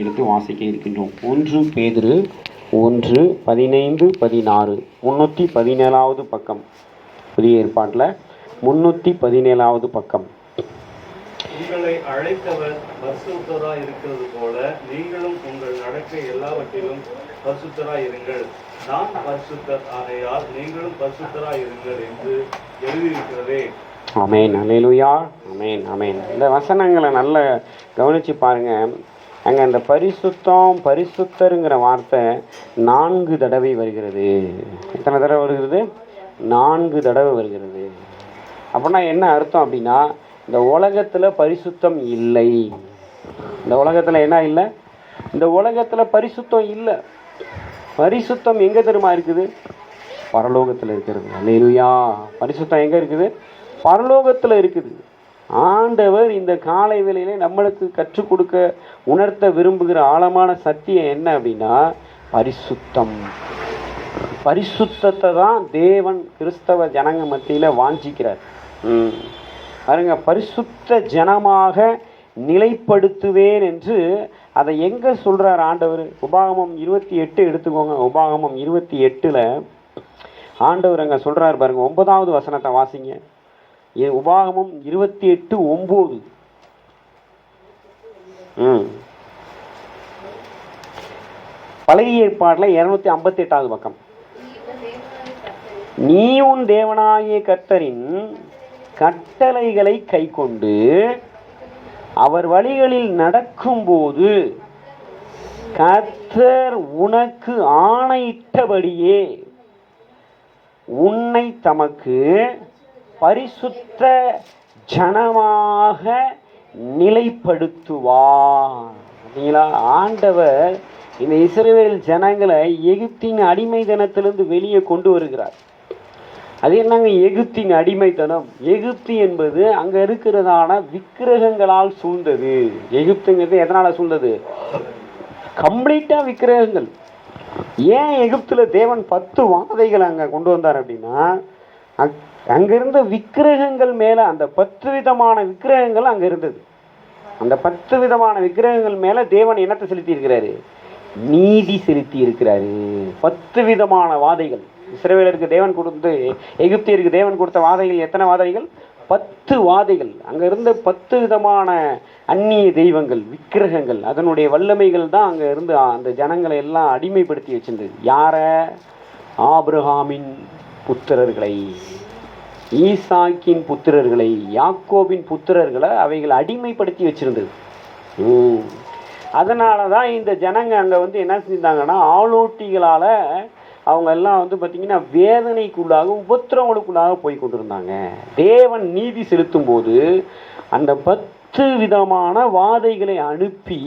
எடுத்து வாசிக்க இருக்கின்றோம். ஒன்று பேதுரு ஒன்று பதினைந்து பதினாறு. முன்னூற்றி பதினேழாவது பக்கம். புதிய ஏற்பாட்டில் முன்னூற்றி பதினேழாவது பக்கம். உங்களை அழைத்தவர் பரிசுத்தராய் இருக்கிறது போல நீங்களும் உங்கள் நடக்கை எல்லாவற்றிலும் பரிசுத்தராய் இருங்கள். நான் பரிசுத்தர் ஆகையால் நீங்களும் பரிசுத்தராய் இருங்கள் என்று எழுதியிருக்கிறதே. அமேன் அலேலுயா அமேன் அமேன் இந்த வசனங்களை நல்ல கவனித்து பாருங்க. அங்கே அந்த பரிசுத்தம் பரிசுத்தருங்கிற வார்த்தை நான்கு தடவை வருகிறது. எத்தனை தடவை வருகிறது? நான்கு தடவை வருகிறது. அப்படின்னா என்ன அர்த்தம் அப்படின்னா இந்த உலகத்தில் பரிசுத்தம் இல்லை. இந்த உலகத்தில் என்ன இல்லை? இந்த உலகத்தில் பரிசுத்தம் இல்லை. பரிசுத்தம் எங்கே தெரியுமா இருக்குது? பரலோகத்தில் இருக்கிறது. அல்லையா பரிசுத்தம் எங்கே இருக்குது? பரலோகத்தில் இருக்குது. ஆண்டவர் இந்த காலை வேளையிலே நம்மளுக்கு கற்றுக் கொடுக்க உணர்த்த விரும்புகிற ஆழமான சத்தியம் என்ன அப்படின்னா பரிசுத்தம். பரிசுத்தத்தை தான் தேவன் கிறிஸ்தவ ஜனங்க மத்தியில் வாஞ்சிக்கிறார். பாருங்க பரிசுத்த ஜனமாக நிலைப்படுத்துவேன் என்று அதை எங்கே சொல்கிறார் ஆண்டவர்? உபாகமம் இருபத்தி எட்டு எடுத்துக்கோங்க. உபாகமம் இருபத்தி எட்டில் ஆண்டவர் அங்கே சொல்கிறார் பாருங்க ஒன்பதாவது வசனத்தை வாசிங்க. உபாகமம் இருபத்தி எட்டு ஒம்பது. ம். பழைய ஏற்பாட்டில் இரநூத்தி ஐம்பத்தி எட்டாவது பக்கம். நீ உன் தேவனாகிய கர்த்தரின் கட்டளைகளை கைக்கொண்டு அவர் வழிகளில் நடக்கும்போது கர்த்தர் உனக்கு ஆணையிட்டபடியே உன்னை தமக்கு பரிசுத்த ஜனமாக நிலைப்படுத்துவார். அப்படிங்களா? ஆண்டவர் இந்த இஸ்ரேல் ஜனங்களை எகிப்தின் அடிமைத்தனத்திலிருந்து வெளியே கொண்டு வருகிறார். அது என்னங்க எகிப்தின் அடிமைத்தனம்? எகிப்து என்பது அங்கே இருக்கிறதான விக்கிரகங்களால் சூழ்ந்தது. எகிப்துங்கிறது எதனால் சூழ்ந்தது? கம்ப்ளீட்டாக விக்கிரகங்கள். ஏன் எகிப்தில் தேவன் பத்து வாதைகள் அங்கே கொண்டு வந்தார் அப்படின்னா அங்கிருந்து விக்கிரகங்கள் மேல அந்த பத்து விதமான விக்கிரகங்கள் அங்க இருந்தது. அந்த பத்து விதமான விக்கிரகங்கள் மேல தேவன் என்னத்தை செலுத்தி இருக்கிறாரு நீதி செலுத்தி இருக்கிறாரு பத்து விதமான வாதைகள். இஸ்ரேவேலருக்கு தேவன் கொடுத்து எகிப்தியருக்கு தேவன் கொடுத்த வாதைகள் எத்தனை வாதைகள்? பத்து வாதைகள். அங்க இருந்த பத்து விதமான அந்நிய தெய்வங்கள் விக்கிரகங்கள் அதனுடைய வல்லமைகள் தான் அங்க இருந்து அந்த ஜனங்களை எல்லாம் அடிமைப்படுத்தி வச்சிருந்தது. யார? ஆபிரகாமின் புத்திரர்களை. ஈசாக்கின் புத்திரர்களை யாக்கோபின் புத்திரர்களை அவைகள் அடிமைப்படுத்தி வச்சிருந்தது. அதனால தான் இந்த ஜனங்க அங்கே வந்து என்ன செஞ்சாங்கன்னா ஆளோட்டிகளால் அவங்க எல்லாம் வந்து பார்த்திங்கன்னா வேதனைக்குள்ளாக உபத்திரவங்களுக்குள்ளாக போய் கொண்டிருந்தாங்க. தேவன் நீதி செலுத்தும் போது அந்த பத்து விதமான வாதைகளை அனுப்பி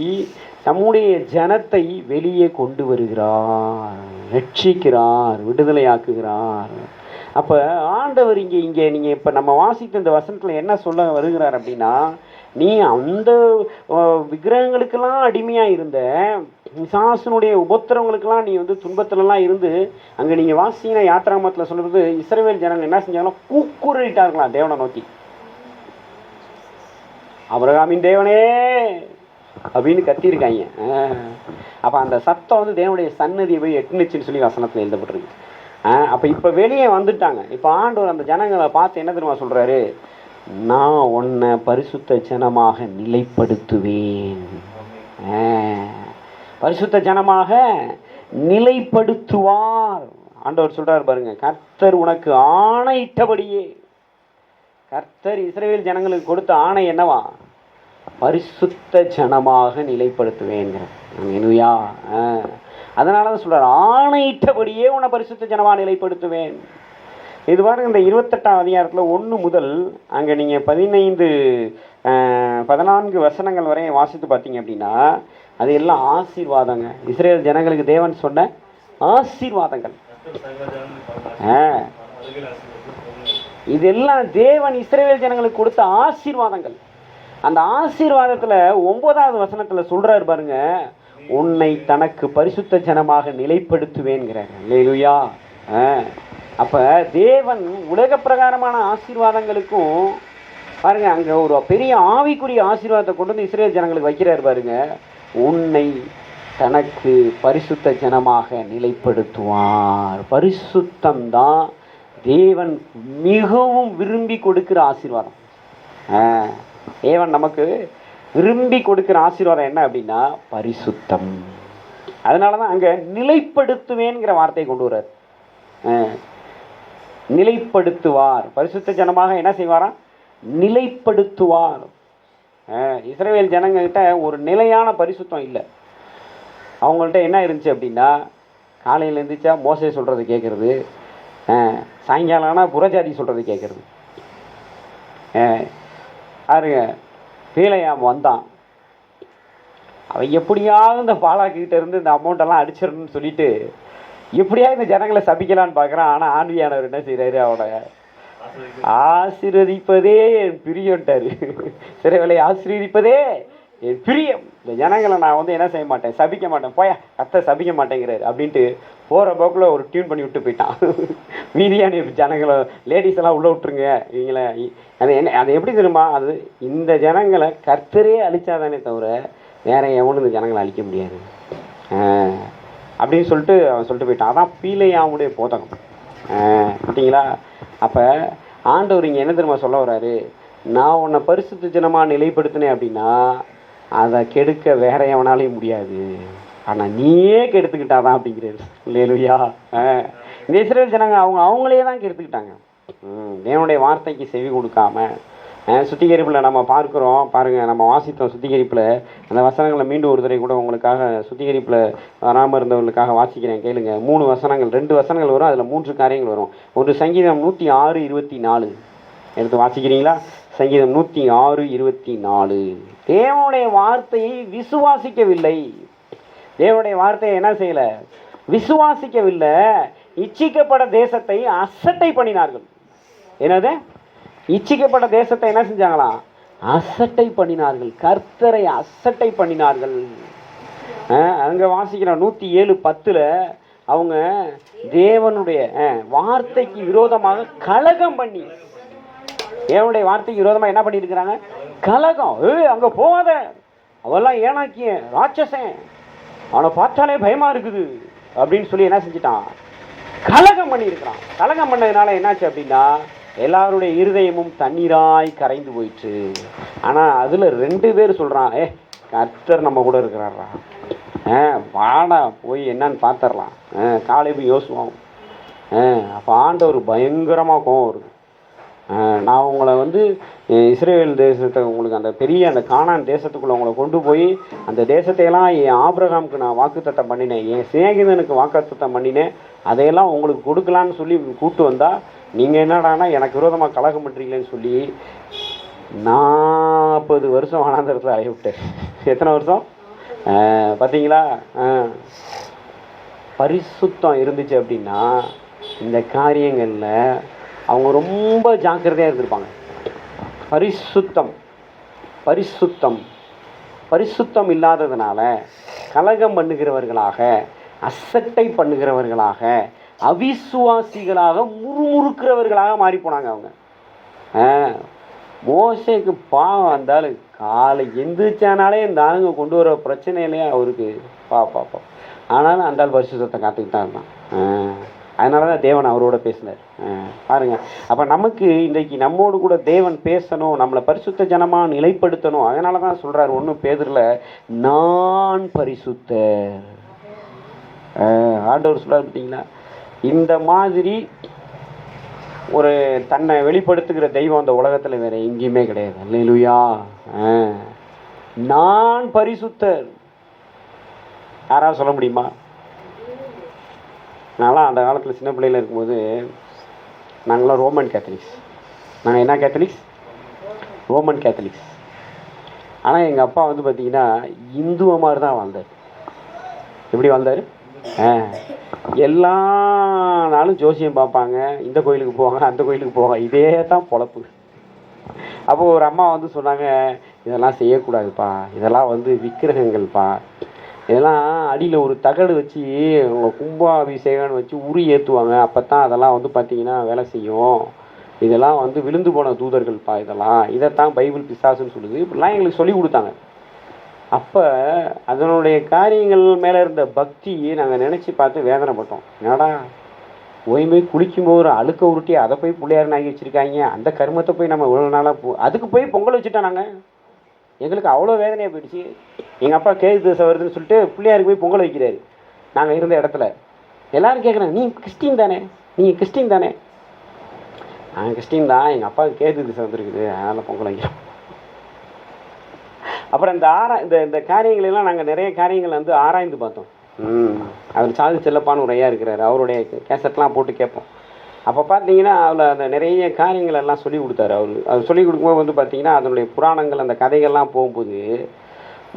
நம்முடைய ஜனத்தை வெளியே கொண்டு வருகிறார் ரட்சிக்கிறார் விடுதலையாக்குகிறார். அப்போ ஆண்டவர் இங்கே இங்கே நீங்கள் இப்போ நம்ம வாசித்த இந்த வசனத்தில் என்ன சொல்ல வருகிறார் அப்படின்னா நீ அந்த விக்கிரகங்களுக்கெல்லாம் அடிமையாக இருந்த பிசாசனுடைய உபத்திரவங்களுக்கெல்லாம் நீ வந்து துன்பத்துலலாம் இருந்து அங்கே நீங்கள் வாசிங்கன்னா யாத்திராமத்தில் சொல்கிறது இஸ்ரேவேல் ஜனங்கள் என்ன செஞ்சாங்கன்னா கூக்குரலிட்டார்களாம் தேவனை நோக்கி. அபிரகாமின் தேவனே அப்படின்னு கத்தியிருக்காங்க. அப்போ அந்த சத்தம் வந்து தேவனுடைய சன்னதியை போய் எட்டுனுச்சுன்னு சொல்லி வசனத்தில் எழுதப்பட்டிருக்கு. அப்போ இப்போ வெளியே வந்துட்டாங்க. இப்போ ஆண்டவர் அந்த ஜனங்களை பார்த்து என்ன தெரியுமா சொல்கிறாரு நான் உன்னை பரிசுத்த ஜனமாக நிலைப்படுத்துவேன். ஆ, பரிசுத்த ஜனமாக நிலைப்படுத்துவார். ஆண்டவர் சொல்கிறார் பாருங்க கர்த்தர் உனக்கு ஆணையிட்டபடியே. கர்த்தர் இஸ்ரேல் ஜனங்களுக்கு கொடுத்த ஆணை என்னவா? பரிசுத்த ஜனமாக நிலைப்படுத்துவேங்கிற என்னையா அதனால தான் சொல்கிறார் ஆணையிட்டபடியே உன்னை பரிசுத்த ஜனமாக நிலைப்படுத்துவேன். இது பாருங்க இந்த இருபத்தெட்டாம் அதிகாரத்தில் ஒன்று முதல் அங்கே நீங்கள் பதினைந்து பதினான்கு வசனங்கள் வரையும் வாசித்து பார்த்தீங்க அப்படின்னா அது எல்லாம் ஆசீர்வாதங்க. இஸ்ரேல் ஜனங்களுக்கு தேவன் சொன்ன ஆசீர்வாதங்கள். இதெல்லாம் தேவன் இஸ்ரேல் ஜனங்களுக்கு கொடுத்த ஆசீர்வாதங்கள். அந்த ஆசீர்வாதத்தில் ஒன்பதாவது வசனத்தில் சொல்கிறார் பாருங்க உன்னை தனக்கு பரிசுத்த ஜனமாக நிலைப்படுத்துவேங்கிறார் இல்லையிலுயா அப்ப தேவன் உலக பிரகாரமான ஆசீர்வாதங்களுக்கும் பாருங்க அங்க ஒரு பெரிய ஆவிக்குரிய ஆசீர்வாதத்தை கொண்டு வந்து இஸ்ரேல் ஜனங்களுக்கு வைக்கிறார் பாருங்க. உன்னை தனக்கு பரிசுத்த ஜனமாக நிலைப்படுத்துவார். பரிசுத்தம் தான் தேவன் மிகவும் விரும்பி கொடுக்கிற ஆசீர்வாதம். ஆ, தேவன் நமக்கு விரும்பி கொடுக்கிற ஆசீர்வாதம் என்ன அப்படின்னா பரிசுத்தம். அதனால தான் அங்கே நிலைப்படுத்துவேங்கிற வார்த்தையை கொண்டு வர்றார். நிலைப்படுத்துவார். பரிசுத்த ஜனமாக என்ன செய்வாராம்? நிலைப்படுத்துவார். இஸ்ரேல் ஜனங்கள்கிட்ட ஒரு நிலையான பரிசுத்தம் இல்லை. அவங்கள்ட்ட என்ன இருந்துச்சு அப்படின்னா காலையில் எழுந்திரிச்சா மோசை சொல்கிறது கேட்குறது சாயங்காலம் ஆனால் புறஜாதி சொல்கிறது கேட்குறது பாருங்க பீலையாம் வந்தான். அவன் எப்படியாவது இந்த பாலாக்கிட்ட இருந்து இந்த அமௌண்ட்டெல்லாம் அடிச்சிடணும்னு சொல்லிட்டு எப்படியாவது இந்த ஜனங்களை சபிக்கலான்னு பார்க்குறான். ஆனால் ஆண்வியானவர் என்ன செய்கிறாரு அவனை ஆசீர்வதிப்பதே என் பிரியம்ட்டாரு சிறைவலை ஆசீர்வதிப்பதே என் பிரியம். இந்த ஜனங்களை நான் வந்து என்ன செய்ய மாட்டேன்? சபிக்க மாட்டேன். போயா கத்த சபிக்க மாட்டேங்கிறாரு அப்படின்ட்டு போகிற போக்கில் ஒரு டியூன் பண்ணி விட்டு போயிட்டான். மீதியான ஜனங்களை லேடிஸ் எல்லாம் உள்ளே விட்டுருங்க. இவங்கள அது என்ன அது எப்படி தெரியுமா? அது இந்த ஜனங்களை கர்த்தரே அழிச்சாதானே தவிர வேற எவனும் இந்த ஜனங்களை அழிக்க முடியாது. அப்படின்னு சொல்லிட்டு அவன் சொல்லிட்டு போயிட்டான். அதான் பீலையாவுடைய போதகம். பார்த்தீங்களா? அப்போ ஆண்டவர் இங்கே என்ன தெரியுமா சொல்ல வர்றாரு? நான் உன்னை பரிசுத்த ஜனமாக நிலைப்படுத்தினேன் அப்படின்னா அதை கெடுக்க வேற எவனாலையும் முடியாது. ஆனால் நீயே கெடுத்துக்கிட்டாதான் அப்படிங்கிறாரு. இல்லையா இந்த இஸ்ரேல் ஜனங்க அவங்க அவங்களே தான் கெடுத்துக்கிட்டாங்க. தேவனுடைய வார்த்தைக்கு செவி கொடுக்காம சுத்திகரிப்பில் நம்ம பார்க்குறோம். பாருங்கள் நம்ம வாசித்தோம் சுத்திகரிப்பில். அந்த வசனங்களை மீண்டும் ஒரு தடவை கூட உங்களுக்காக சுத்திகரிப்பில் வராமல் இருந்தவங்களுக்காக வாசிக்கிறேன். கேளுங்க. மூணு வசனங்கள் ரெண்டு வசனங்கள் வரும் அதில் மூன்று காரியங்கள் வரும். ஒரு சங்கீதம் நூற்றி ஆறு இருபத்தி நாலு. எடுத்து வாசிக்கிறீங்களா? சங்கீதம் நூற்றி ஆறு இருபத்தி நாலு. தேவனுடைய வார்த்தையை விசுவாசிக்கவில்லை. தேவனுடைய வார்த்தையை என்ன செய்யலை? விசுவாசிக்கவில்லை. இச்சிக்கப்பட்ட தேசத்தை அசட்டை பண்ணினார்கள். என்னது? இச்சிக்கப்பட்ட தேசத்தை என்ன செஞ்சாங்களாம் அசட்டை பண்ணினார்கள். கர்த்தரை அசட்டை பண்ணினார்கள். அங்கே வாசிக்கிற வாசிக்கிறோம் நூற்றி ஏழு பத்தில் அவங்க தேவனுடைய வார்த்தைக்கு விரோதமாக கலகம் பண்ணி தேவனுடைய வார்த்தைக்கு விரோதமாக என்ன பண்ணியிருக்கிறாங்க? கலகம். ஏய் அங்கே போகாத அவெல்லாம் ஏனாக்கிய ராட்சசன். அவனை பார்த்தாலே பயமாக இருக்குது. அப்படின்னு சொல்லி என்ன செஞ்சிட்டான்? கலகம் பண்ணியிருக்கிறான். கலகம் பண்ணதுனால என்னாச்சு அப்படின்னா எல்லாருடைய இருதயமும் தண்ணீராய் கரைந்து போயிடுச்சு ஆனால் அதில் ரெண்டு பேர் சொல்கிறான் ஏ கர்த்தர் நம்ம கூட இருக்கிறாரா ஆ வாடா போய் என்னன்னு பார்த்துடலாம் ஆ போய் யோசுவோம் ஆ அப்போ ஆண்டவர் பயங்கரமாக கோவம் வருது. நான் உங்களை வந்து இஸ்ரேல் தேசத்தை உங்களுக்கு அந்த பெரிய அந்த காணான் தேசத்துக்குள்ள உங்களை கொண்டு போய் அந்த தேசத்தையெல்லாம் என் ஆபிரகாமுக்கு நான் வாக்குத்தத்தம் பண்ணினேன் என் சிநேகிதனுக்கு வாக்குத்தத்தம் பண்ணினேன். அதையெல்லாம் உங்களுக்கு கொடுக்கலான்னு சொல்லி கூப்பிட்டு வந்தால் நீங்கள் என்னடான்னா எனக்கு விரோதமாக கலகம் பண்ணுறீங்களேன்னு சொல்லி நாற்பது வருஷம் வனாந்தரத்தில் ஆகிவிட்டேன் எத்தனை வருஷம்? பார்த்தீங்களா பரிசுத்தம் இருந்துச்சு அப்படின்னா இந்த காரியங்களில் அவங்க ரொம்ப ஜாக்கிரதையாக இருந்திருப்பாங்க. பரிசுத்தம் பரிசுத்தம் பரிசுத்தம் இல்லாததுனால கலகம் பண்ணுகிறவர்களாக அசட்டை பண்ணுகிறவர்களாக அவிசுவாசிகளாக முறுமுறுக்கிறவர்களாக மாறி போனாங்க அவங்க மோசைக்கு பாவம் வந்தாலும் காலை எந்திரிச்சானாலே இந்த ஆளுங்க கொண்டு வர பிரச்சனையிலே அவருக்கு பா பாப்பா ஆனாலும் அந்த ஆள் பரிசுத்தத்தை காத்துக்கிட்டு தான் இருந்தான். அதனால தான் தேவன் அவரோட பேசினார். ஆ, பாருங்க. அப்போ நமக்கு இன்றைக்கு நம்மோடு கூட தேவன் பேசணும் நம்மளை பரிசுத்த ஜனமாக நிலைப்படுத்தணும் அதனால தான் சொல்கிறார் ஒன்றும் பேதரில் நான் பரிசுத்தர். ஆண்டவர் சொல்கிறார் பார்த்தீங்களா இந்த மாதிரி ஒரு தன்னை வெளிப்படுத்துகிற தெய்வம் அந்த உலகத்தில் வேறு எங்கேயுமே கிடையாது. இல்லையிலுயா ஆ. நான் பரிசுத்தர். யாராவது சொல்ல முடியுமா? நான்லாம் அந்த காலத்தில் சின்ன பிள்ளையில் இருக்கும்போது நாங்களாம் ரோமன் கேத்தலிக்ஸ் நாங்கள் என்ன கேத்தலிக்ஸ் ரோமன் கேத்தலிக்ஸ் ஆனால் எங்கள் அப்பா வந்து பார்த்திங்கன்னா இந்துவ மாதிரி தான் வாழ்ந்தார். எப்படி வாழ்ந்தார்? எல்லா நாளும் ஜோசியம் பார்ப்பாங்க. இந்த கோயிலுக்கு போவாங்க அந்த கோயிலுக்கு போவாங்க இதே தான் பொழப்பு. அப்போது ஒரு அம்மா வந்து சொன்னாங்க இதெல்லாம் செய்யக்கூடாதுப்பா. இதெல்லாம் வந்து விக்கிரகங்கள்ப்பா. இதெல்லாம் அடியில் ஒரு தகடு வச்சு அவங்க கும்பாபிஷேகம்னு வச்சு உரி ஏற்றுவாங்க அப்போ தான் அதெல்லாம் வந்து பார்த்தீங்கன்னா வேலை செய்யும். இதெல்லாம் வந்து விழுந்து போன தூதர்கள்ப்பா இதெல்லாம். இதைத்தான் பைபிள் பிசாசுன்னு சொல்லுது. இப்படிலாம் எங்களுக்கு சொல்லி கொடுத்தாங்க. அப்போ அதனுடைய காரியங்கள் மேலே இருந்த பக்தி நாங்கள் நினச்சி பார்த்து வேதனைப்பட்டோம். என்னடா ஓய்மை குளிக்கும்போது ஒரு அழுக்க உருட்டி அதை போய் பிள்ளையார் ஆகி வச்சுருக்காங்க. அந்த கருமத்தை போய் நம்ம இவ்வளோ நாளாக போ அதுக்கு போய் பொங்கல் வச்சுட்டோம் நாங்கள் எங்களுக்கு அவ்வளோ வேதனையாக போயிடுச்சு. எங்கள் அப்பா கேது தசை வருதுன்னு சொல்லிட்டு பிள்ளையாருக்கு போய் பொங்கல் வைக்கிறாரு. நாங்கள் இருந்த இடத்துல. எல்லோரும் கேட்குறாங்க நீ கிறிஸ்டின் தானே? நீங்கள் கிறிஸ்டின் தானே? நாங்கள் கிறிஸ்டின் தான். எங்கள் அப்பாவுக்கு கேது திசை வந்துருக்குது. அதனால் பொங்கல் வைக்கிறோம். அப்புறம் இந்த ஆரா இந்த இந்த காரியங்களெல்லாம் நாங்கள் நிறைய காரியங்கள் வந்து ஆராய்ந்து பார்த்தோம். ம். அவர் சாதி செல்லப்பான்னு ஒரு ஐயா இருக்கிறார். அவருடைய கேசட்லாம் போட்டு கேட்போம். அப்போ பார்த்தீங்கன்னா அதில் அந்த நிறைய காரியங்கள் எல்லாம் சொல்லி கொடுத்தாரு அவர். அது சொல்லி கொடுக்கும்போது வந்து பார்த்தீங்கன்னா அதனுடைய புராணங்கள் அந்த கதைகள்லாம் போகும்போது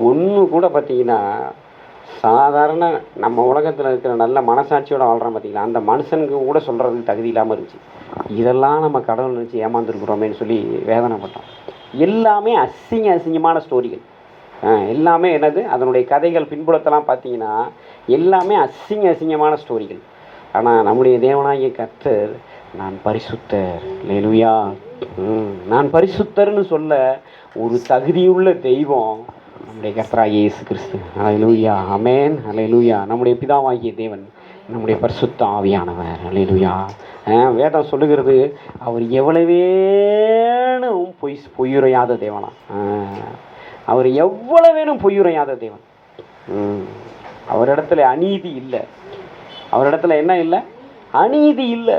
ஒன்று கூட பார்த்தீங்கன்னா சாதாரண நம்ம உலகத்தில் இருக்கிற நல்ல மனசாட்சியோட வாழ்கிறோம் பார்த்தீங்களா அந்த மனுஷனுக்கு கூட சொல்கிறதுக்கு தகுதி இல்லாமல் இருந்துச்சு. இதெல்லாம் நம்ம கடவுள் நினச்சி ஏமாந்துருக்குறோமேன்னு சொல்லி வேதனைப்பட்டோம். எல்லாமே அசிங்க அசிங்கமான ஸ்டோரிகள். எல்லாமே என்னது? அதனுடைய கதைகள் பின்புலத்தெல்லாம் பார்த்தீங்கன்னா எல்லாமே அசிங்க அசிங்கமான ஸ்டோரிகள். ஆனால் நம்முடைய தேவனாகிய கர்த்தர் நான் பரிசுத்தர். லேலுயா ம் நான் பரிசுத்தர்னு சொல்ல ஒரு தகுதியுள்ள தெய்வம் நம்முடைய கர்த்தராகிய இயேசு கிறிஸ்து. அலையலூயா அமேன் அலையலூயா நம்முடைய பிதாவாகிய தேவன் நம்முடைய பரிசுத்த ஆவியானவர். அலையலூயா வேதம் சொல்லுகிறது அவர் எவ்வளவேனும் பொய் பொய்யுரையாத தேவனா அவர் எவ்வளவேனும் பொய்யுரையாத தேவன். அவரிடத்துல அநீதி இல்லை. அவரிடத்துல என்ன இல்லை? அநீதி இல்லை.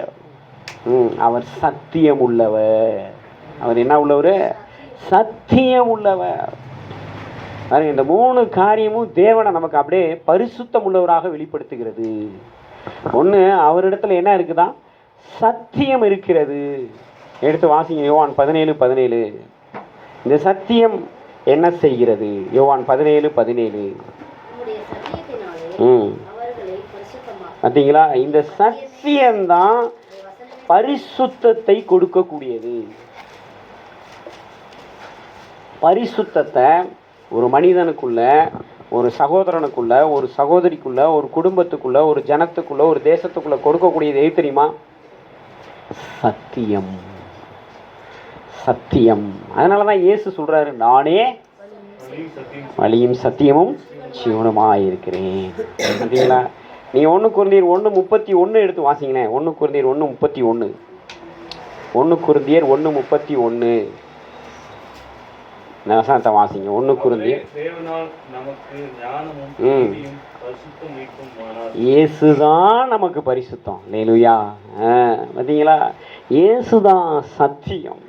ம் அவர் சத்தியம் உள்ளவர். அவர் என்ன உள்ளவர்? சத்தியம் உள்ளவர். பாருங்க இந்த மூணு காரியமும் தேவனை நமக்கு அப்படியே பரிசுத்தம் உள்ளவராக வெளிப்படுத்துகிறது. ஒன்று அவரிடத்துல என்ன இருக்குதா? சத்தியம் இருக்கிறது. எடுத்து வாசிங்க யோவான் பதினேழு பதினேழு. இந்த சத்தியம் என்ன செய்கிறது? யோவான் பதினேழு பதினேழு. ம். பார்த்தீங்களா இந்த சத்தியம்தான் பரிசுத்தத்தை கொடுக்கக்கூடியது. பரிசுத்தத்தை ஒரு மனிதனுக்குள்ள ஒரு சகோதரனுக்குள்ள ஒரு சகோதரிக்குள்ள ஒரு குடும்பத்துக்குள்ள ஒரு ஜனத்துக்குள்ள ஒரு தேசத்துக்குள்ள கொடுக்கக்கூடியது எது தெரியுமா? சத்தியம். சத்தியம். அதனால தான் இயேசு சொல்கிறாரு நானே வழியும் சத்தியமும் ஜீவனமாக இருக்கிறேன் பார்த்தீங்களா நீ ஒன்று குருந்தியர் ஒன்று முப்பத்தி ஒன்று எடுத்து வாசிங்களேன். ஒன்று குருந்தியர் ஒன்று முப்பத்தி ஒன்று ஒன்று குருந்தியர் ஒன்று முப்பத்தி ஒன்று இந்த வசனத்தை வாசிங்க. ஒன்று குருந்தியர். ம். இயேசுதான் நமக்கு பரிசுத்தம். லேலுயா பார்த்தீங்களா இயேசுதான் சத்தியம்.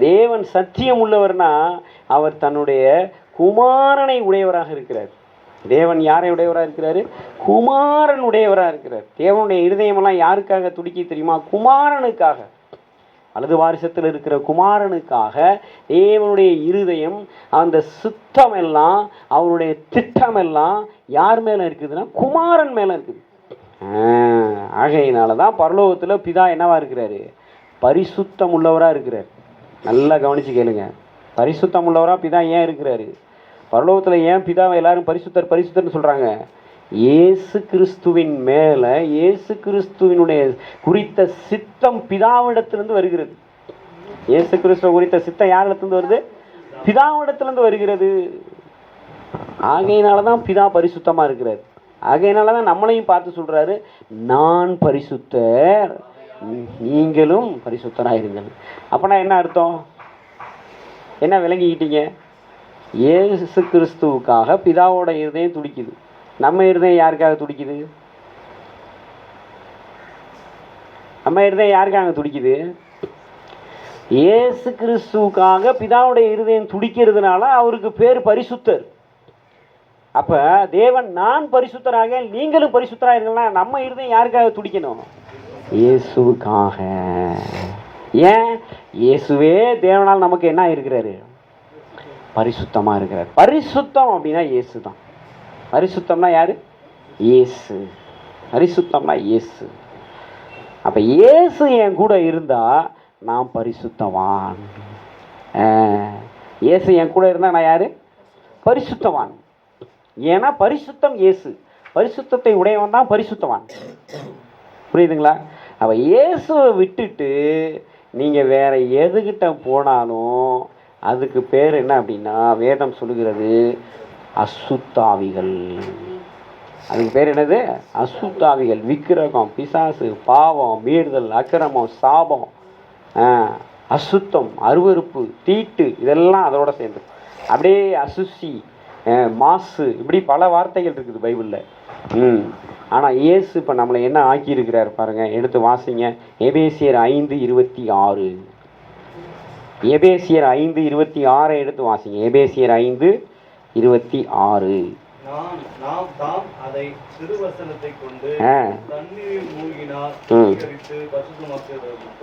தேவன் சத்தியம் உள்ளவர்னா அவர் தன்னுடைய குமாரனை உடையவராக இருக்கிறார். தேவன் யாரை உடையவராக இருக்கிறாரு? குமாரன் உடையவராக இருக்கிறார். தேவனுடைய இருதயமெல்லாம் யாருக்காக துடிக்கி தெரியுமா? குமாரனுக்காக. அல்லது வாரிசத்தில் இருக்கிற குமாரனுக்காக தேவனுடைய இருதயம் அந்த சுத்தம் எல்லாம் அவருடைய திட்டம் எல்லாம் யார் மேலே இருக்குதுன்னா? குமாரன் மேலே இருக்குது. ஆகையினால தான் பரலோகத்தில் பிதா என்னவா இருக்கிறாரு? பரிசுத்தம் உள்ளவராக இருக்கிறார். நல்லா கவனித்து கேளுங்க. பரிசுத்தம் உள்ளவராக பிதா ஏன் இருக்கிறாரு? பரலோகத்தில் ஏன் பிதாவை எல்லாரும் பரிசுத்தர் பரிசுத்தர்னு சொல்கிறாங்க இயேசு கிறிஸ்துவின் மேலே இயேசு கிறிஸ்துவினுடைய குறித்த சித்தம் பிதாவிடத்திலிருந்து வருகிறது. இயேசு கிறிஸ்துவ குறித்த சித்தம் யாரிடத்துலேருந்து வருது? பிதாவிடத்திலிருந்து வருகிறது. ஆகையினால தான் பிதா பரிசுத்தமாக இருக்கிறார். ஆகையினால தான் நம்மளையும் பார்த்து சொல்கிறாரு நான் பரிசுத்தர் நீங்களும் பரிசுத்தராக இருங்கள் அப்போனா என்ன அர்த்தம்? என்ன விளங்கிக்கிட்டீங்க? இயேசு கிறிஸ்துவுக்காக பிதாவோட இருதயம் துடிக்குது. நம்ம இருதயம் யாருக்காக துடிக்குது? நம்ம இருதயம் யாருக்காக துடிக்குது? இயேசு கிறிஸ்துவுக்காக பிதாவுடைய இருதயம் துடிக்கிறதுனால அவருக்கு பேர் பரிசுத்தர். அப்ப தேவன் நான் பரிசுத்தராக நீங்களும் பரிசுத்தராக இருங்கன்னா நம்ம இருதயம் யாருக்காக துடிக்கணும்? இயேசுவுக்காக. ஏன்? இயேசுவே தேவனால் நமக்கு என்ன இருக்கிறாரு பரிசுத்தமாக இருக்கிறார். பரிசுத்தம் அப்படின்னா இயேசு தான் பரிசுத்தம்னா யார்? இயேசு. பரிசுத்தம்னா இயேசு. அப்போ இயேசு என் கூட இருந்தால் நான் பரிசுத்தவான். இயேசு என் கூட இருந்தால் நான் யார்? பரிசுத்தவான். ஏன்னா பரிசுத்தம் இயேசு. பரிசுத்தத்தை உடையவன் தான் பரிசுத்தவான். புரியுதுங்களா? அப்போ இயேசுவை விட்டுட்டு நீங்கள் வேற எதுகிட்ட போனாலும் அதுக்கு பேர் என்ன அப்படின்னா வேதம் சொல்லுகிறது அசுத்தாவிகள். அதுக்கு பேர் என்னது? அசுத்தாவிகள். விக்கிரகம் பிசாசு பாவம் மீறுதல் அக்கிரமம் சாபம் அசுத்தம் அருவருப்பு தீட்டு இதெல்லாம் அதோட சேர்ந்து. அப்படியே அசுசி மாசு இப்படி பல வார்த்தைகள் இருக்குது பைபிளில். ம். ஆனால் இயேசு இப்போ நம்மளை என்ன ஆக்கியிருக்கிறார் பாருங்கள் எடுத்து வாசிங்க. எபேசியர் ஐந்து இருபத்தி ஆறு. எபேசியர் ஐந்து இருபத்தி ஆறை எடுத்து வாசிங்க. எபேசியர் ஐந்து இருபத்தி ஆறு.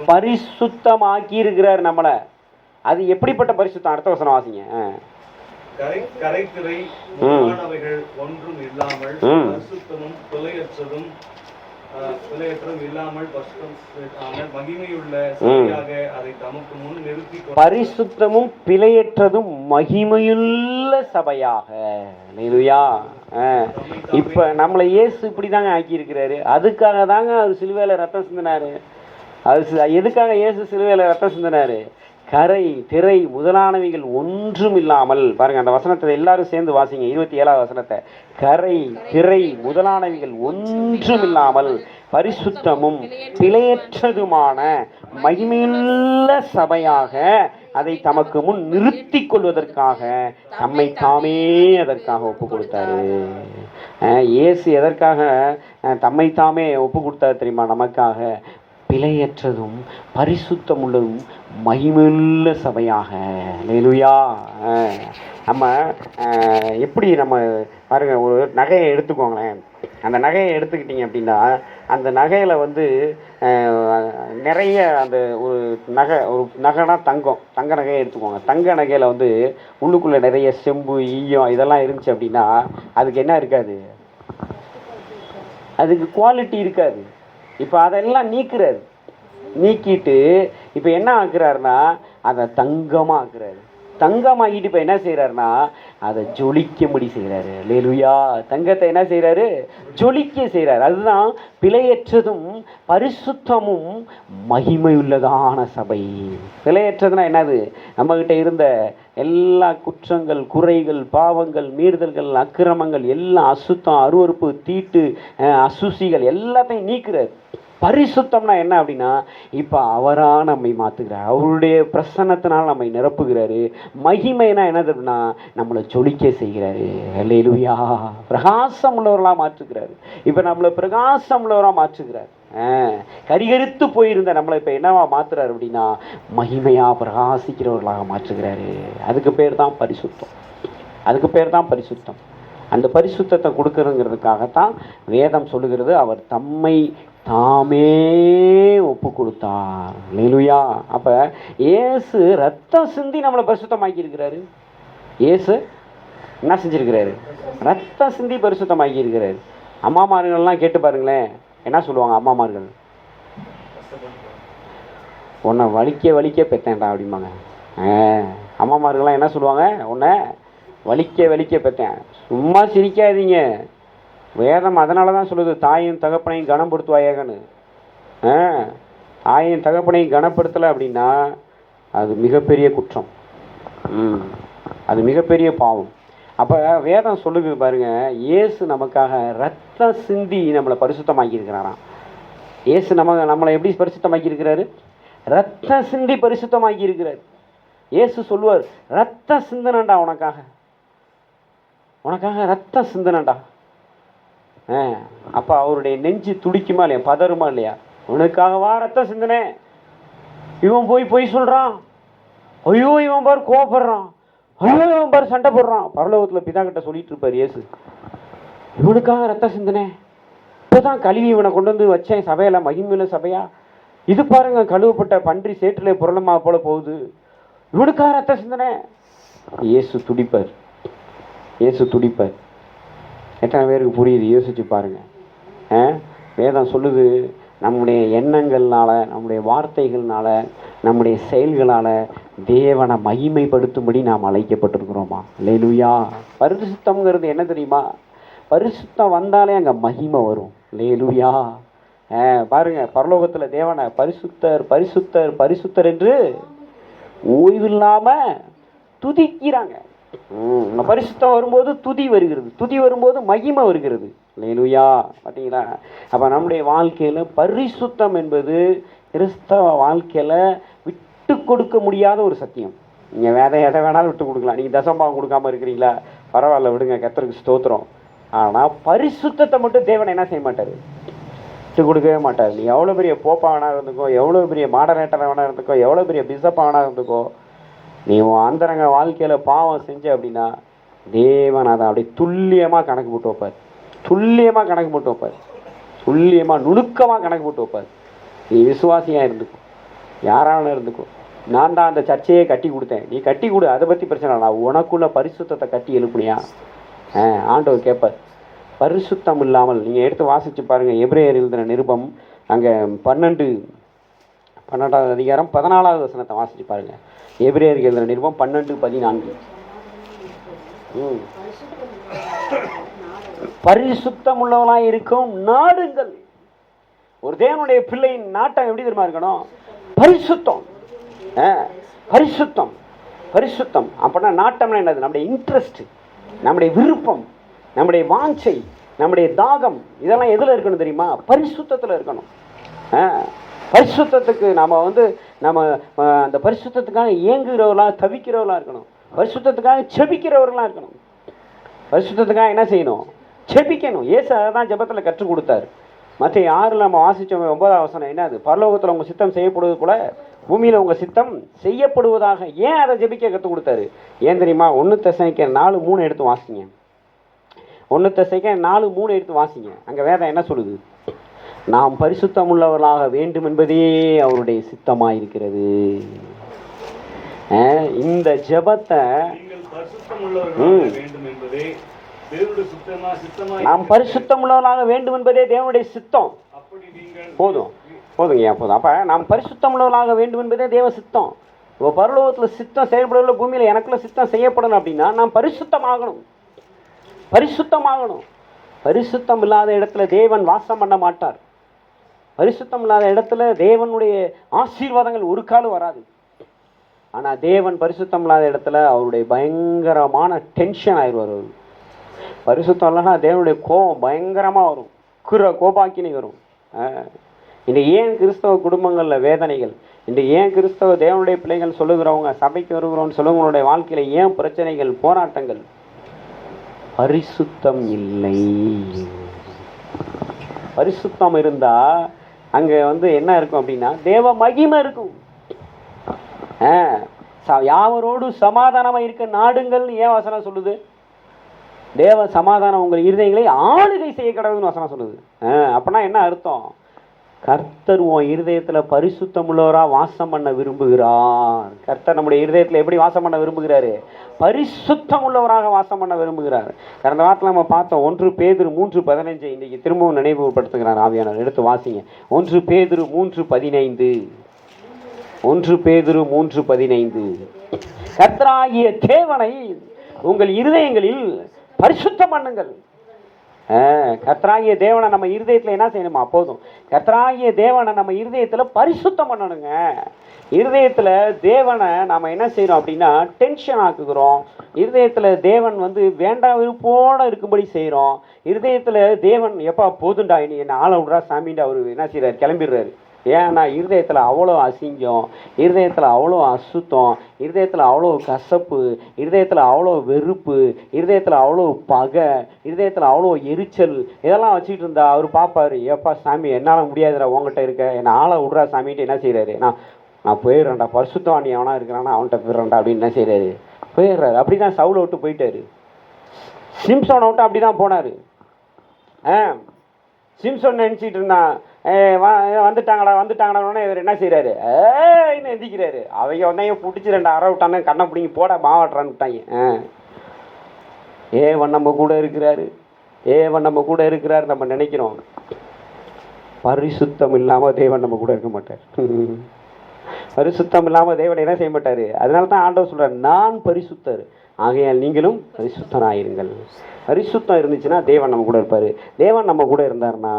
பரிசுத்தமாக்கி இருக்கிறார் நம்மளை. அது எப்படிப்பட்ட பரிசுத்தம்? அடுத்த வசனம் வாசிங்க. ஆ. கரை கரைத்திரை முதலானவைகள் ஒன்றும் இல்லாமல். பரிசுத்தமும் பரிசுத்தமும் பிழையற்றதும் மகிமையுள்ள சபையாக. ஆ. இப்போ நம்மளை இயேசு இப்படி தாங்க ஆக்கியிருக்கிறாரு. அதுக்காக தாங்க அவர் சிலுவையில் ரத்தம் சிந்தினாரு. அது எதுக்காக இயேசு சிலுவையில் ரத்தம் சிந்தினாரு? கரை திரை முதலானவைகள் ஒன்றும் இல்லாமல் பாருங்க அந்த வசனத்தை எல்லாரும் சேர்ந்து வாசிங்க இருபத்தி ஏழாவது வசனத்தை. கரை திரை முதலானவைகள் ஒன்றும் இல்லாமல் பரிசுத்தமும் பிழையற்றதுமான மகிமையுள்ள சபையாக அதை தமக்கு முன் நிறுத்தி கொள்வதற்காக தம்மை தாமே அதற்காக ஒப்பு கொடுத்தாரு இயேசு எதற்காக தம்மை தாமே ஒப்பு கொடுத்தாரு தெரியுமா? நமக்காக. பிழையற்றதும் பரிசுத்தமுள்ளதும் மகிமுள்ள சபையாக. லேலுயா நம்ம எப்படி நம்ம பாருங்க ஒரு நகையை எடுத்துக்கோங்களேன். அந்த நகையை எடுத்துக்கிட்டீங்க அப்படின்னா அந்த நகையில் வந்து நிறைய அந்த ஒரு நகை ஒரு நகைனா தங்கம். தங்க நகையை எடுத்துக்கோங்க. தங்க நகையில் வந்து உள்ளுக்குள்ளே நிறைய செம்பு ஈயம் இதெல்லாம் இருந்துச்சு அப்படின்னா அதுக்கு என்ன இருக்காது? அதுக்கு குவாலிட்டி இருக்காது. இப்போ அதெல்லாம் நீக்கிறது. நீக்கிட்டு இப்போ என்ன ஆக்குறாருன்னா அதை தங்கமாக ஆக்குறாரு தங்கமாகிட்டு இப்போ என்ன செய்கிறாருன்னா அதை ஜொலிக்கும்படி செய்கிறாரு லேலுயா தங்கத்தை என்ன செய்கிறாரு ஜொலிக்க செய்கிறாரு அதுதான் பிழையற்றதும் பரிசுத்தமும் மகிமையுள்ளதான சபை. பிழையற்றதுனா என்னது? நம்மக்கிட்ட இருந்த எல்லா குற்றங்கள் குறைகள் பாவங்கள் மீறுதல்கள் அக்கிரமங்கள் எல்லாம் அசுத்தம் அருவருப்பு தீட்டு அசுசிகள் எல்லாத்தையும் நீக்குறாரு. பரிசுத்தம்னா என்ன அப்படின்னா இப்போ அவராக நம்மை மாத்துகிறார். அவருடைய பிரசன்னத்தினால் நம்மை நிரப்புகிறாரு. மகிமைனா என்னது அப்படின்னா நம்மளை ஜொலிக்க செய்கிறாரு. லேலுவியா பிரகாசம் உள்ளவர்களாக மாற்றுக்கிறாரு இப்போ நம்மளை பிரகாசம் உள்ளவராக மாற்றுகிறார். ஆ, கரிகரித்து போயிருந்த நம்மளை இப்போ என்னவா மாற்றுறாரு அப்படின்னா மகிமையாக பிரகாசிக்கிறவர்களாக மாற்றுகிறாரு. அதுக்கு பேர் தான் பரிசுத்தம். அதுக்கு பேர் தான் பரிசுத்தம். அந்த பரிசுத்தத்தை கொடுக்கறங்கிறதுக்காகத்தான் வேதம் சொல்லுகிறது அவர் தம்மை தாமே ஒப்பு கொடுத்தார். லேலுயா அப்ப ஏசு ரத்தம் சிந்தி நம்மளை பரிசுத்தமாக்கி இருக்கிறாரு ஏசு என்ன செஞ்சிருக்கிறாரு? ரத்தம் சிந்தி பரிசுத்தமாக்கி இருக்கிறாரு அம்மாமார்கள்லாம் கேட்டு பாருங்களேன். என்ன சொல்லுவாங்க அம்மாமார்கள்? உன்னை வலிக்க வலிக்க பெத்தேன்டா அப்படிம்பாங்க. ஆ, அம்மாமார்கள்லாம் என்ன சொல்லுவாங்க? உன்னை வலிக்க வலிக்க பெத்தேன். சும்மா சிரிக்காதீங்க. வேதம் அதனால தான் சொல்லுது தாயும் தகப்பனையும் கனப்படுத்துவாயேகன்னு. ஆ தகப்பனையும் கனப்படுத்தலை அப்படின்னா அது மிகப்பெரிய குற்றம். ம் அது மிகப்பெரிய பாவம். அப்போ வேதம் சொல்லுது பாருங்க இயேசு நமக்காக ரத்தம் சிந்தி நம்மளை பரிசுத்தமாக்கியிருக்கிறாராம். இயேசு நம்ம நம்மளை எப்படி பரிசுத்தமாக்கி இருக்கிறாரு ரத்த சிந்தி பரிசுத்தமாக்கி இருக்கிறார் இயேசு சொல்லுவார் ரத்த சிந்தனண்டா உனக்காக. உனக்காக ரத்த சிந்தனண்டா அப்போ அவருடைய நெஞ்சு துடிக்குமா இல்லையா? பதறுமா இல்லையா? உனக்காகவா ரத்த சிந்தனை? இவன் போய் பொய் சொல்கிறான் ஐயோ இவன் பாரு கோவப்படுறான். ஐயோ இவன் பாரு சண்டை போடுறான். பரலோகத்தில் பிதா கிட்ட சொல்லிட்டு இருப்பார் இயேசு. இவனுக்காக ரத்த சிந்தனை. இப்போதான் கழுவி இவனை கொண்டு வந்து வச்சேன். சபையில மகிமையில சபையா. இது பாருங்க கழுவப்பட்ட பன்றி சேற்றிலே புரளமா போல போகுது. இவனுக்காக ரத்த சிந்தனை. இயேசு துடிப்பார். இயேசு துடிப்பார். எத்தனை பேருக்கு புரியுது? யோசிச்சு பாருங்கள் வேதம் சொல்லுது நம்முடைய எண்ணங்கள்னால நம்முடைய வார்த்தைகள்னால நம்முடைய செயல்களால் தேவனை மகிமைப்படுத்தும்படி நாம் அழைக்கப்பட்டிருக்கிறோமா? லேலுயா பரிசுத்தம்ங்கிறது என்ன தெரியுமா? பரிசுத்தம் வந்தாலே அங்கே மகிமை வரும். லேலுயா ஆ, பாருங்க பரலோகத்தில் தேவனை பரிசுத்தர் பரிசுத்தர் பரிசுத்தர் என்று ஓய்வில்லாமல் துதிக்கிறாங்க. பரிசுத்தம் வரும்போது துதி வருகிறது. துதி வரும்போது மகிமை வருகிறது. லேலுயா பார்த்தீங்களா? அப்போ நம்முடைய வாழ்க்கையில் பரிசுத்தம் என்பது கிறிஸ்தவ வாழ்க்கையில் விட்டு கொடுக்க முடியாத ஒரு சத்தியம். நீங்கள் வேறு எதை வேணாலும் விட்டு கொடுக்கலாம். நீங்கள் தசம்பாவம் கொடுக்காம இருக்கிறீங்களா? பரவாயில்ல விடுங்க. கத்தருக்கு ஸ்தோத்திரம். ஆனால் பரிசுத்தத்தை மட்டும் தேவன் என்ன செய்ய மாட்டார்? விட்டு கொடுக்கவே மாட்டார். நீ எவ்வளோ பெரிய போப்பா வேணா இருந்துக்கோ எவ்வளோ பெரிய மாடரேட்டராக வேணா இருந்துக்கோ எவ்வளோ பெரிய பிசப்பாக வேணா இருந்துக்கோ நீ உன் அந்தரங்க வாழ்க்கையில் பாவம் செஞ்ச அப்படின்னா தேவன் அதை அப்படியே துல்லியமாக கணக்கு போட்டு வைப்பார். துல்லியமாக கணக்கு போட்டு வைப்பார். துல்லியமாக நுணுக்கமாக கணக்கு போட்டு வைப்பார். நீ விசுவாசியாக இருந்துக்கும் யாரான இருந்துக்கோ. நான் தான் அந்த சர்ச்சையே கட்டி கொடுத்தேன். நீ கட்டி கொடு அதை பற்றி பிரச்சனை இல்லை. நான் உனக்குள்ள பரிசுத்தத்தை கட்டி எழுப்புனியா? ஆ ஆண்டவர் கேட்பார். பரிசுத்தம் இல்லாமல் நீங்கள் எடுத்து வாசித்து பாருங்கள் எப்ரேயர் எழுதின நிருபம் அங்கே பன்னெண்டு பன்னெண்டாவது அதிகாரம் பதினாலாவது வசனத்தை வாசித்து பாருங்கள் எபிரேயருக்கு எழுதின நிருபம் பன்னெண்டு பதினான்கு. பரிசுத்தம் உள்ளவனாய் இருக்கும் நாடுங்கள். ஒரு தேவனுடைய பிள்ளையின் நாட்டம் எப்படி தெரியுமா இருக்கணும்? பரிசுத்தம். ஆ, பரிசுத்தம். பரிசுத்தம். அப்படின்னா நாட்டம்னா என்னது? நம்முடைய இன்ட்ரெஸ்ட் நம்முடைய விருப்பம் நம்முடைய வாஞ்சை நம்முடைய தாகம். இதெல்லாம் எதில் இருக்கணும் தெரியுமா? பரிசுத்தத்தில் இருக்கணும். ஆ, பரிசுத்தத்துக்கு நம்ம வந்து நம்ம அந்த பரிசுத்தத்துக்காக இயங்குகிறவர்களாக தவிக்கிறவர்களா இருக்கணும். பரிசுத்தத்துக்காக செபிக்கிறவர்களாக இருக்கணும். பரிசுத்தத்துக்காக என்ன செய்யணும்? செபிக்கணும். ஏசு அதை தான் ஜெபத்தில் கற்றுக் கொடுத்தாரு. மற்ற யாரில் நம்ம வாசித்தோம் ஒன்பதாம் அவசரம் என்னது பரலோகத்தில் உங்கள் சித்தம் செய்யப்படுவது போல பூமியில் உங்கள் சித்தம் செய்யப்படுவதாக ஏன் அதை ஜெபிக்க கற்றுக் கொடுத்தாரு? ஏன் தெரியுமா? ஒன்று தசைக்க நாலு மூணு எடுத்து வாசிங்க. ஒன்று தசைக்க நாலு மூணு எடுத்து வாசிங்க. அங்கே வேதம் என்ன சொல்லுது? நாம் பரிசுத்தம் உள்ளவர்களாக வேண்டும் என்பதே அவருடைய சித்தமாயிருக்கிறது. அஹ் இந்த ஜெபத்தை நாம் பரிசுத்தம் உள்ளவர்களாக வேண்டும் என்பதே தேவனுடைய சித்தம். போதும். போதுங்கய்யா போதும். அப்போ நாம் பரிசுத்தம் உள்ளவர்களாக வேண்டும் என்பதே தேவ சித்தம். இப்போ பரலோகத்தில் சித்தம் செயல்படல பூமியில் எனக்குள்ள சித்தம் செய்யப்படணும் அப்படின்னா நாம் பரிசுத்தமாகணும். பரிசுத்தமாகணும். பரிசுத்தம் இல்லாத இடத்துல தேவன் வாசம் பண்ண மாட்டார். பரிசுத்தம் இல்லாத இடத்துல தேவனுடைய ஆசீர்வாதங்கள் ஒரு காலம் வராது. ஆனால் தேவன் பரிசுத்தம் இல்லாத இடத்துல அவருடைய பயங்கரமான டென்ஷன் ஆயிடுவார் அவர். பரிசுத்தம் இல்லைன்னா தேவனுடைய கோபம் பயங்கரமாக வரும். குற கோபாக்கினை வரும். இந்த ஏன் கிறிஸ்தவ குடும்பங்களில் வேதனைகள்? இந்த ஏன் கிறிஸ்தவ தேவனுடைய பிள்ளைகள் சொல்லுகிறவங்க சபைக்கு வருகிறோம்னு சொல்லுவங்களுடைய வாழ்க்கையில் ஏன் பிரச்சனைகள் போராட்டங்கள்? பரிசுத்தம் இல்லை. பரிசுத்தம் இருந்தால் அங்கே வந்து என்ன இருக்கும் அப்படின்னா தேவ மகிமை இருக்கும். ஆ, யாவரோடு சமாதானமாக இருக்க நாடுங்கள்னு ஏன் வசனம் சொல்லுது? தேவ சமாதானம் உங்கள் இருதயங்களை ஆளுகை செய்ய கடவுள்னு வசனம் சொல்லுது. ஆ, என்ன அர்த்தம்? கர்த்தர் உன் இருதயத்தில் பரிசுத்தமுள்ளவராக வாசம் பண்ண விரும்புகிறார். கர்த்தர் நம்முடைய இருதயத்தில் எப்படி வாசம் பண்ண விரும்புகிறாரு? பரிசுத்தம் உள்ளவராக வாசம் பண்ண விரும்புகிறார். கடந்த வாரத்தில் நம்ம பார்த்தோம் ஒன்று பேதிரு மூன்று பதினைஞ்சு இன்றைக்கி திரும்பவும் நினைவுபடுத்துகிறார் ஆவியானவர். எடுத்து வாசிங்க. ஒன்று பேதிரு மூன்று பதினைந்து. ஒன்று பேதிரு மூன்று பதினைந்து. கர்த்தராகிய தேவனை உங்கள் இருதயங்களில் பரிசுத்தம் பண்ணுங்கள். ஆ, தேவனை நம்ம இருதயத்தில் என்ன செய்யணுமா? போதும். கர்த்தராகிய தேவனை நம்ம இருதயத்தில் பரிசுத்தம் பண்ணணுங்க. இருதயத்தில் தேவனை நம்ம என்ன செய்கிறோம் அப்படின்னா டென்ஷன் ஆக்குகிறோம். இருதயத்தில் தேவன் வந்து வேண்டாம் விருப்போடு இருக்கும்படி செய்கிறோம் இருதயத்தில் தேவன் எப்பா போதுண்டா இனி என்ன ஆள விட்றா சாமின்ட்டு அவர் என்ன செய்கிறார் கிளம்பிடுறாரு. ஏன்னா இருதயத்தில் அவ்வளோ அசிங்கம் இருதயத்தில் அவ்வளோ அசுத்தம் இருதயத்தில் அவ்வளோ கசப்பு இருதயத்தில் அவ்வளோ வெறுப்பு இருதயத்தில் அவ்வளோ பகை இருதயத்தில் அவ்வளோ எரிச்சல். இதெல்லாம் வச்சுக்கிட்டு இருந்தா அவர் பார்ப்பாரு ஏப்பா சாமி என்னால் முடியாதுடா உங்ககிட்ட இருக்க. என்னை ஆளை விட்றா சாமின்ட்டு என்ன செய்கிறாரு நான் நான் போயிடுறேன்டா பரிசுத்தவாணி எவனா இருக்கிறானா அவன்கிட்ட போயிடுறேன்டா அப்படின்னு என்ன செய்கிறாரு போயிடுறாரு. அப்படி தான் சவுளை விட்டு போயிட்டாரு. சிம்சோனை விட்டு அப்படி தான் போனார். ஆ சிம்சோன் நினச்சிட்டு இருந்தான். வந்துட்டாங்கடா வந்துட்டாங்கடான்னு இவர் என்ன செய்கிறாரு ஏன்னு எந்திக்கிறாரு அவங்க உடனே பிடிச்சி ரெண்டு அற விட்டானு கண்ணை பிடிங்கி போட மாவாட்டுறான்னு விட்டாங்க. ஏ ஏவன் நம்ம கூட இருக்கிறாரு. ஏவன் நம்ம கூட இருக்கிறாரு நம்ம நினைக்கிறோம். பரிசுத்தம் இல்லாமல் தேவன் நம்ம கூட இருக்க மாட்டார். பரிசுத்தம் இல்லாமல் தேவன் என்ன செய்ய மாட்டார்? அதனால தான் ஆண்டவர் சொல்கிறார் நான் பரிசுத்தர். ஆகையால் நீங்களும் பரிசுத்தராயிருங்கள். பரிசுத்தம் இருந்துச்சுன்னா தேவன் நம்ம கூட இருப்பார். தேவன் நம்ம கூட இருந்தாருன்னா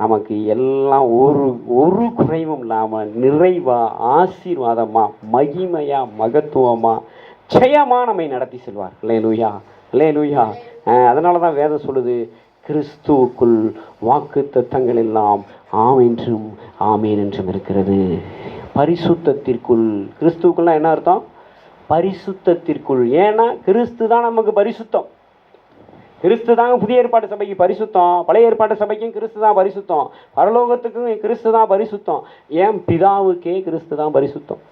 நமக்கு எல்லாம் ஒரு ஒரு குறைவும் இல்லாமல் நிறைவாக ஆசீர்வாதமாக மகிமையாக மகத்துவமாக நிச்சயமா நம்மை நடத்தி செல்வார். லே லூயா லே லூயா அதனால தான் வேதம் சொல்லுது கிறிஸ்துவுக்குள் வாக்கு தத்தங்கள் எல்லாம் ஆம் என்றும் ஆமேன் என்றும் இருக்கிறது. பரிசுத்தத்திற்குள் கிறிஸ்துவுக்குள்னா என்ன அர்த்தம்? பரிசுத்தத்திற்குள். ஏன்னா கிறிஸ்து தான் நமக்கு பரிசுத்தம். கிறிஸ்து தாங்க புதிய ஏற்பாட்டு சபைக்கு பரிசுத்தம். பழைய ஏற்பாட்டு சபைக்கும் கிறிஸ்து தான் பரிசுத்தம். பரலோகத்துக்கும் கிறிஸ்து தான் பரிசுத்தம். ஏன் பிதாவுக்கே கிறிஸ்து தான் பரிசுத்தம்.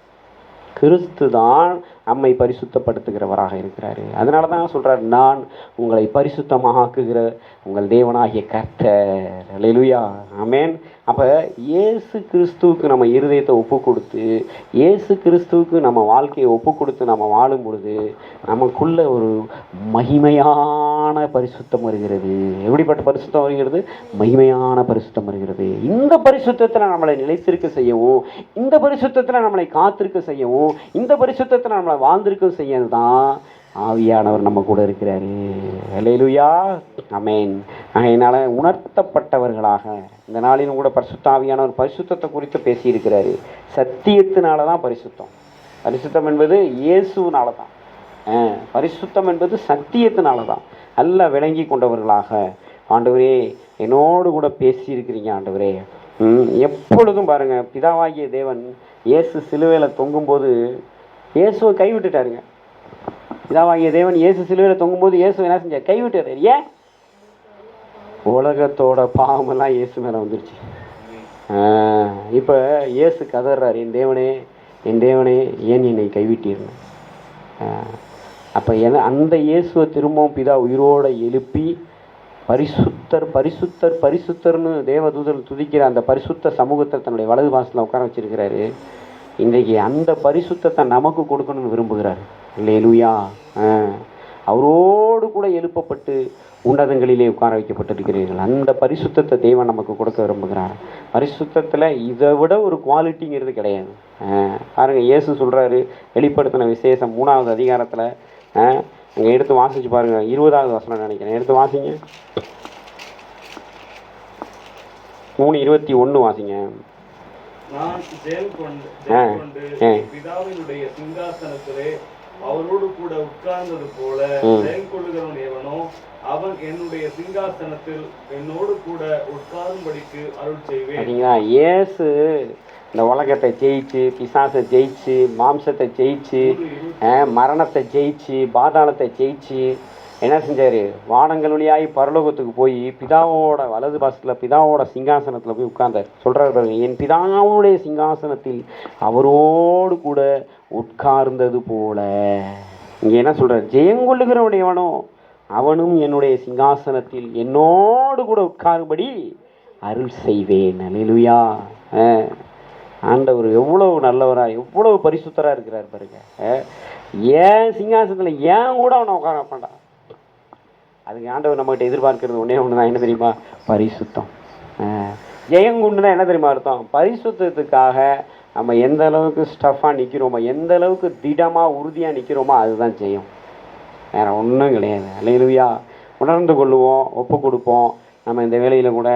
கிறிஸ்து தான் நம்மை பரிசுத்தப்படுத்துகிறவராக இருக்கிறாரு. அதனால தான் சொல்கிறார் நான் உங்களை பரிசுத்தமாக ஆக்குகிற உங்கள் தேவனாகிய கர்த்தர். லெலுயா அமேன் அப்போ இயேசு கிறிஸ்துவுக்கு நம்ம இருதயத்தை ஒப்பு கொடுத்து இயேசு கிறிஸ்துவுக்கு நம்ம வாழ்க்கையை ஒப்பு கொடுத்து நம்ம வாழும் பொழுது நமக்குள்ள ஒரு மகிமையான பரிசுத்தம் வருகிறது. எப்படிப்பட்ட பரிசுத்தம் வருகிறது? மகிமையான பரிசுத்தம் வருகிறது. இந்த பரிசுத்தத்தில் நம்மளை நிலைத்திருக்க செய்யவும் இந்த பரிசுத்தத்தில் நம்மளை காத்திருக்க செய்யவும் இந்த பரிசுத்தத்தில் நம்மளை வாழ்ந்திருக்கும் செய்யவும் தான் ஆவியானவர் நம்ம கூட இருக்கிறாரு. அலையிலுயா அமேன் அதனால் உணர்த்தப்பட்டவர்களாக இந்த நாளிலும் கூட பரிசுத்த ஆவியானவர் பரிசுத்தத்தை குறித்து பேசியிருக்கிறாரு. சத்தியத்தினால தான் பரிசுத்தம். பரிசுத்தம் என்பது இயேசுனால தான். பரிசுத்தம் என்பது சத்தியத்தினால தான். நல்லா விளங்கி கொண்டவர்களாக. ஆண்டவரே என்னோடு கூட பேசியிருக்கிறீங்க ஆண்டவரே. எப்பொழுதும் பாருங்கள் பிதாவாகிய தேவன் இயேசு சிலுவையில் தொங்கும்போது இயேசுவை கைவிட்டுட்டாருங்க. பிதாவாகிய தேவன் இயேசு சிலுவையில் தொங்கும்போது இயேசு என்ன செஞ்சார்? கைவிட்டாரு. ஏன்? உலகத்தோட பாவமெல்லாம் இயேசு மேலே வந்துருச்சு. இப்போ இயேசு கதறார் என் தேவனே என் தேவனே ஏன் என்னை கைவிட்டீர்னு அப்போ என அந்த இயேசுவை திரும்பவும் பிதா உயிரோடு எழுப்பி பரிசுத்தர் பரிசுத்தர் பரிசுத்தர்னு தேவதூதர் துதிக்கிற அந்த பரிசுத்த சமூகத்தை தன்னுடைய வலது வாசலில் உட்கார வச்சிருக்கிறாரு. இன்றைக்கி அந்த பரிசுத்தத்தை நமக்கு கொடுக்கணும்னு விரும்புகிறார். இல்லையா அவரோடு கூட எழுப்பப்பட்டு உன்னதங்களிலே உட்கார வைக்கப்பட்டிருக்கிறீர்கள். அந்த பரிசுத்தத்தை தேவன் நமக்கு கொடுக்க விரும்புகிறார். பரிசுத்தத்தில் இதை விட ஒரு குவாலிட்டிங்கிறது கிடையாது. பாருங்க இயேசு சொல்கிறாரு வெளிப்படுத்தின விசேஷம் மூணாவது அதிகாரத்தில். அங்கே எடுத்து வாசிச்சு பாருங்கள் இருபதாவது வசனம் நினைக்கிறேன். எடுத்து வாசிங்க. மூணு இருபத்தி ஒன்று வாசிங்க. நான் ஜெயம் கொண்டு ஆ, ஜெயம் கொண்டு ஆ. பிதாவினுடைய சிங்காசனத்திலே அவரோடு கூட உட்கார்ந்தது போல. ஜெயம் கொள்ளுகிறவன் எவனோ அவன் என்னுடைய சிங்காசனத்தில் என்னோடு கூட உட்காரும்படிக்கு அருள் செய்வேன் இயேசு இந்த உலகத்தை ஜெயிச்சு பிசாசை ஜெயிச்சு மாம்சத்தை ஜெயிச்சு மரணத்தை ஜெயிச்சு பாதாளத்தை ஜெயிச்சு என்ன செஞ்சார்? வானங்கள் வழியாய் பரலோகத்துக்கு போய் பிதாவோட வலது பாசத்தில் பிதாவோட சிங்காசனத்தில் போய் உட்கார்ந்தார். சொல்கிறார் பாருங்க என் பிதாவுடைய சிங்காசனத்தில் அவரோடு கூட உட்கார்ந்தது போல. இங்கே என்ன சொல்கிறார் ஜெயங்கொள்ளுகிறவனுடையவனோ அவனும் என்னுடைய சிங்காசனத்தில் என்னோடு கூட உட்காரும்படி அருள் செய்வேன். அல்லேலூயா ஆண்டவர் எவ்வளவு நல்லவராக எவ்வளவு பரிசுத்தராக இருக்கிறார் பாருங்க. ஏன் சிங்காசனத்தில் ஏன் கூட அவனை உட்கார வைப்பான்டா அதுக்கு ஆண்டவர் நம்மகிட்ட எதிர்பார்க்கிறது ஒன்றே ஒன்று தான் என்ன தெரியுமா? பரிசுத்தம். ஜெயங்குண்டுனா என்ன தெரியுமா அர்த்தம்? பரிசுத்தத்துக்காக நம்ம எந்த அளவுக்கு ஸ்டஃபாக நிற்கிறோமோ எந்த அளவுக்கு திடமாக உறுதியாக நிற்கிறோமோ அதுதான் ஜெயம். வேறு ஒன்றும் கிடையாது. அல்லேலூயா உணர்ந்து கொள்ளுவோம் ஒப்பு கொடுப்போம். நம்ம இந்த வேலையில் கூட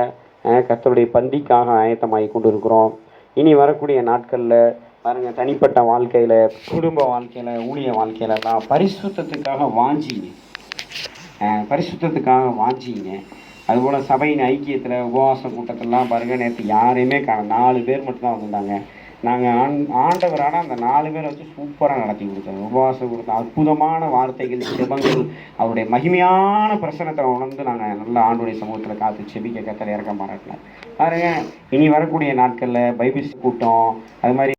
கத்தருடைய பண்டிக்காக பந்திக்காக ஆயத்தமாகி கொண்டு இருக்கிறோம் இனி வரக்கூடிய நாட்களில் பாருங்கள் தனிப்பட்ட வாழ்க்கையில் குடும்ப வாழ்க்கையில் ஊழிய வாழ்க்கையிலலாம் பரிசுத்தத்துக்காக வாஞ்சிங்க. பரிசுத்தத்துக்காக வாஞ்சிங்க. அதுபோல் சபையின் ஐக்கியத்தில் உபவாச கூட்டத்திலலாம் பாருங்கள் நேற்று யாரையுமே காண நாலு பேர் மட்டும்தான் வந்திருந்தாங்க. நாங்கள் ஆண் ஆண்டவரான அந்த நாலு பேரை வச்சு சூப்பராக நடத்தி கொடுத்தாரு உபவாசம் கொடுத்த அற்புதமான வார்த்தைகள் ஜெபங்கள் அவருடைய மகிமையான பிரசனத்தை உணர்ந்து நாங்கள் நல்ல ஆண்டுடைய சமூகத்தில் காத்து செபிக்க கத்தரை இறக்க மாட்டாங்க பாருங்க இனி வரக்கூடிய நாட்களில் பைபிள் கூட்டம் அது மாதிரி